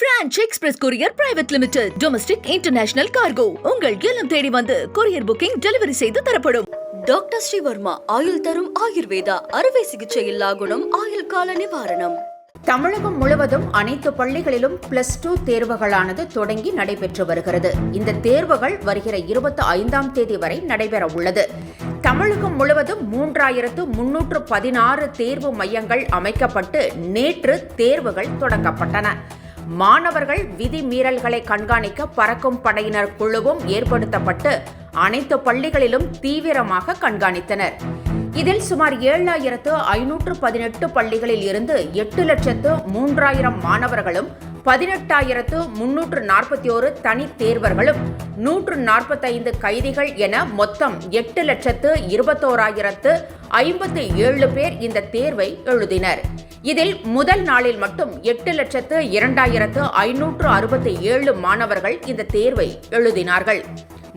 Franch express courier private limited domestic international cargo உங்கள் இல்லம் தேடி வந்து கொரியர் புக்கிங் டெலிவரி செய்து தரப்படும். டாக்டர் ஸ்ரீவர்மா ஆயுள் தரும் ஆயுர்வேதா அறுவை சிகிச்சை இல்லா குணம் ஆயுள் கால நிவாரணம். தமிழகம் முழுவதும் அனைத்து பள்ளிகளிலும் பிளஸ் டூ தேர்வுகளானது தொடங்கி நடைபெற்று வருகிறது. இந்த தேர்வுகள் வருகிற இருபத்தி ஐந்தாம் தேதி வரை நடைபெற உள்ளது. தமிழகம் முழுவதும் மூன்றாயிரத்து முன்னூற்று பதினாறு தேர்வு மையங்கள் அமைக்கப்பட்டு நேற்று தேர்வுகள் தொடங்கப்பட்டன. மாணவர்கள் விதி மீறல்களை கண்காணிக்க பறக்கும் படையினர் குழுவும் ஏற்படுத்தப்பட்டு அனைத்து பள்ளிகளிலும் தீவிரமாக கண்காணித்தனர். இதில் சுமார் ஏழாயிரத்து ஐநூற்று பதினெட்டு பள்ளிகளில் இருந்து எட்டு லட்சத்து மூன்றாயிரம் மாணவர்களும் பதினெட்டாயிரத்து முன்னூற்று நாற்பத்தி ஒரு தனி தேர்வர்களும் நூற்று நாற்பத்தைந்து கைதிகள் என மொத்தம் எட்டு லட்சத்து இருபத்தோராயிரத்து ஐம்பத்தி ஏழு பேர் இந்த தேர்வை எழுதினர். இதில் முதல் நாளில் மட்டும் எட்டு லட்சத்து இரண்டாயிரத்து ஐநூற்று அறுபத்தி ஏழு மாணவர்கள் இந்த தேர்வை எழுதினார்கள்.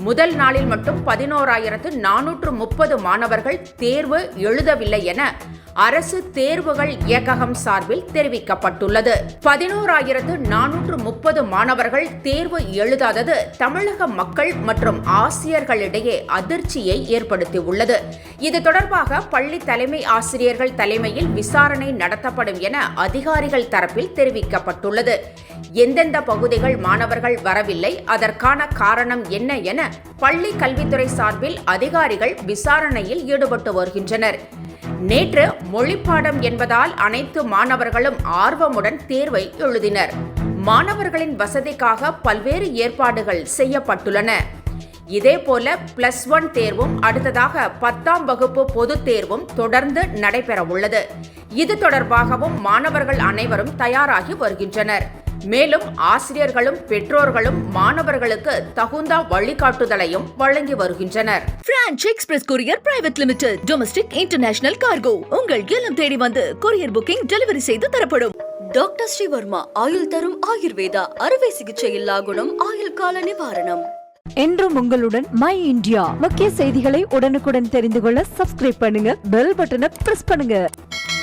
முதல் நாளில் மட்டும் பதினோராயிரத்து நானூற்று முப்பது மாணவர்கள் தேர்வு எழுதவில்லை என அரசு தேர்வுகள் இயக்ககம் சார்பில் தெரிவிக்கப்பட்டுள்ளது. பதினோராயிரத்து நானூற்று முப்பது மாணவர்கள் தேர்வு எழுதாதது தமிழக மக்கள் மற்றும் ஆசிரியர்களிடையே அதிர்ச்சியை ஏற்படுத்தியுள்ளது. இது தொடர்பாக பள்ளி தலைமை ஆசிரியர்கள் தலைமையில் விசாரணை நடத்தப்படும் என அதிகாரிகள் தரப்பில் தெரிவிக்கப்பட்டுள்ளது. எந்தெந்த பகுதிகள் மாணவர்கள் வரவில்லை அதற்கான காரணம் என்ன என பள்ளி கல்வித்துறை சார்பில் அதிகாரிகள் விசாரணையில் ஈடுபட்டு வருகின்றனர். நேற்று மொழிப்பாடம் என்பதால் அனைத்து மாணவர்களும் ஆர்வமுடன் தேர்வை எழுதினர். மாணவர்களின் வசதிக்காக பல்வேறு ஏற்பாடுகள் செய்யப்பட்டுள்ளன. இதேபோல பிளஸ் ஒன் தேர்வும் அடுத்ததாக பத்தாம் வகுப்பு பொதுத் தேர்வும் தொடர்ந்து நடைபெறவுள்ளது. இது தொடர்பாகவும் மாணவர்கள் அனைவரும் தயாராகி வருகின்றனர். மேலும் ஆசிரியர்களும் பெற்றோர்களும் மாணவர்களுக்கு தகுந்த வழிகாட்டுதலையும் வழங்கி வருகின்றனர். Franch express courier private limited domestic international cargo உங்கள் இல்லம் தேடி வந்து கொரியர் புக்கிங் டெலிவரி செய்து தரப்படும். டாக்டர் ஸ்ரீவர்மா ஆயுள் தரும் ஆயுர்வேதா அறுவை சிகிச்சை இல்லா குணம் ஆயுள் கால நிவாரணம். என்றும் உங்களுடன் மை இந்தியா முக்கிய செய்திகளை உடனுக்குடன் தெரிந்து கொள்ள சப்ஸ்கிரைப் பண்ணுங்க பெல் பட்டனை பிரஸ் பண்ணுங்க.